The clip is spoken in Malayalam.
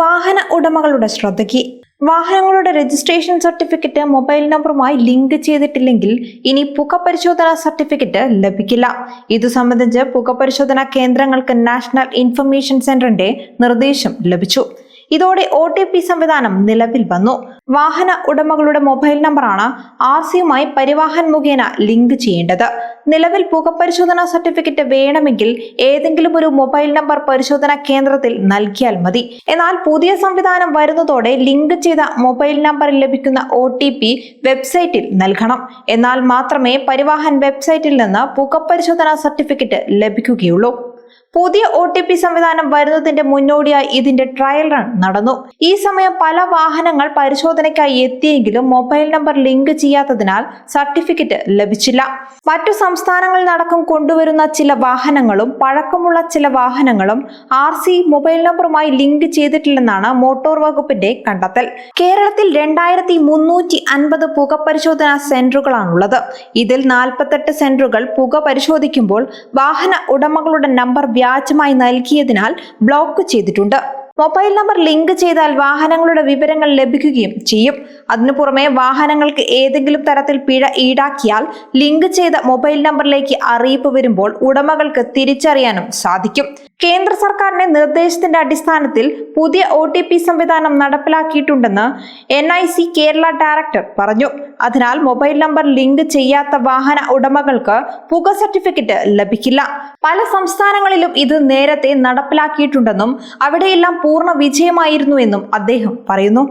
വാഹന ഉടമകളുടെ ശ്രദ്ധയ്ക്ക്. വാഹനങ്ങളുടെ രജിസ്ട്രേഷൻ സർട്ടിഫിക്കറ്റ് മൊബൈൽ നമ്പറുമായി ലിങ്ക് ചെയ്തിട്ടില്ലെങ്കിൽ ഇനി പുക പരിശോധനാ സർട്ടിഫിക്കറ്റ് ലഭിക്കില്ല. ഇതു സംബന്ധിച്ച് പുക പരിശോധനാ കേന്ദ്രങ്ങൾക്ക് നാഷണൽ ഇൻഫർമേഷൻ സെന്ററിന്റെ നിർദ്ദേശം ലഭിച്ചു. ഇതോടെ ഒ ടി പി സംവിധാനം നിലവിൽ വന്നു. വാഹന ഉടമകളുടെ മൊബൈൽ നമ്പറാണ് ആർ സിയുമായി പരിവാഹൻ മുഖേന ലിങ്ക് ചെയ്യേണ്ടത്. നിലവിൽ പുകപരിശോധനാ സർട്ടിഫിക്കറ്റ് വേണമെങ്കിൽ ഏതെങ്കിലും ഒരു മൊബൈൽ നമ്പർ പരിശോധനാ കേന്ദ്രത്തിൽ നൽകിയാൽ മതി. എന്നാൽ പുതിയ സംവിധാനം വരുന്നതോടെ ലിങ്ക് ചെയ്ത മൊബൈൽ നമ്പറിൽ ലഭിക്കുന്ന ഒ വെബ്സൈറ്റിൽ നൽകണം. എന്നാൽ മാത്രമേ പരിവാഹൻ വെബ്സൈറ്റിൽ നിന്ന് പുകപരിശോധനാ സർട്ടിഫിക്കറ്റ് ലഭിക്കുകയുള്ളൂ. പുതിയ ഒ ടി പി സംവിധാനം വരുന്നതിന്റെ മുന്നോടിയായി ഇതിന്റെ ട്രയൽ റൺ നടന്നു. ഈ സമയം പല വാഹനങ്ങൾ പരിശോധനയ്ക്കായി എത്തിയെങ്കിലും മൊബൈൽ നമ്പർ ലിങ്ക് ചെയ്യാത്തതിനാൽ സർട്ടിഫിക്കറ്റ് ലഭിച്ചില്ല. മറ്റു സംസ്ഥാനങ്ങളിൽ നടക്കും കൊണ്ടുവരുന്ന ചില വാഹനങ്ങളും പഴക്കമുള്ള ചില വാഹനങ്ങളും ആർ സി മൊബൈൽ നമ്പറുമായി ലിങ്ക് ചെയ്തിട്ടില്ലെന്നാണ് മോട്ടോർ വകുപ്പിന്റെ കണ്ടെത്തൽ. കേരളത്തിൽ രണ്ടായിരത്തി മുന്നൂറ്റി അൻപത് പുക പരിശോധനാ സെന്ററുകളാണുള്ളത്. ഇതിൽ നാൽപ്പത്തെട്ട് സെന്ററുകൾ പുക പരിശോധിക്കുമ്പോൾ വാഹന ഉടമകളുടെ നമ്പർ വ്യാജമായി നൽകിയതിനാൽ ബ്ലോക്ക് ചെയ്തിട്ടുണ്ട്. മൊബൈൽ നമ്പർ ലിങ്ക് ചെയ്താൽ വാഹനങ്ങളുടെ വിവരങ്ങൾ ലഭിക്കുകയും ചെയ്യും. അതിനു പുറമെ വാഹനങ്ങൾക്ക് ഏതെങ്കിലും തരത്തിൽ പിഴ ഈടാക്കിയാൽ ലിങ്ക് ചെയ്ത മൊബൈൽ നമ്പറിലേക്ക് അറിയിപ്പ് വരുമ്പോൾ ഉടമകൾക്ക് തിരിച്ചറിയാനും സാധിക്കും. കേന്ദ്ര സർക്കാരിന്റെ നിർദ്ദേശത്തിന്റെ അടിസ്ഥാനത്തിൽ പുതിയ ഒ ടി പി സംവിധാനം നടപ്പിലാക്കിയിട്ടുണ്ടെന്ന് N I C Kerala director പറഞ്ഞു. അതിനാൽ മൊബൈൽ നമ്പർ ലിങ്ക് ചെയ്യാത്ത വാഹന ഉടമകൾക്ക് പുക സർട്ടിഫിക്കറ്റ് ലഭിക്കില്ല. പല സംസ്ഥാനങ്ങളിലും ഇത് നേരത്തെ നടപ്പിലാക്കിയിട്ടുണ്ടെന്നും അവിടെയെല്ലാം പൂർണ വിജയമായിരുന്നുവെന്നും അദ്ദേഹം പറയുന്നു.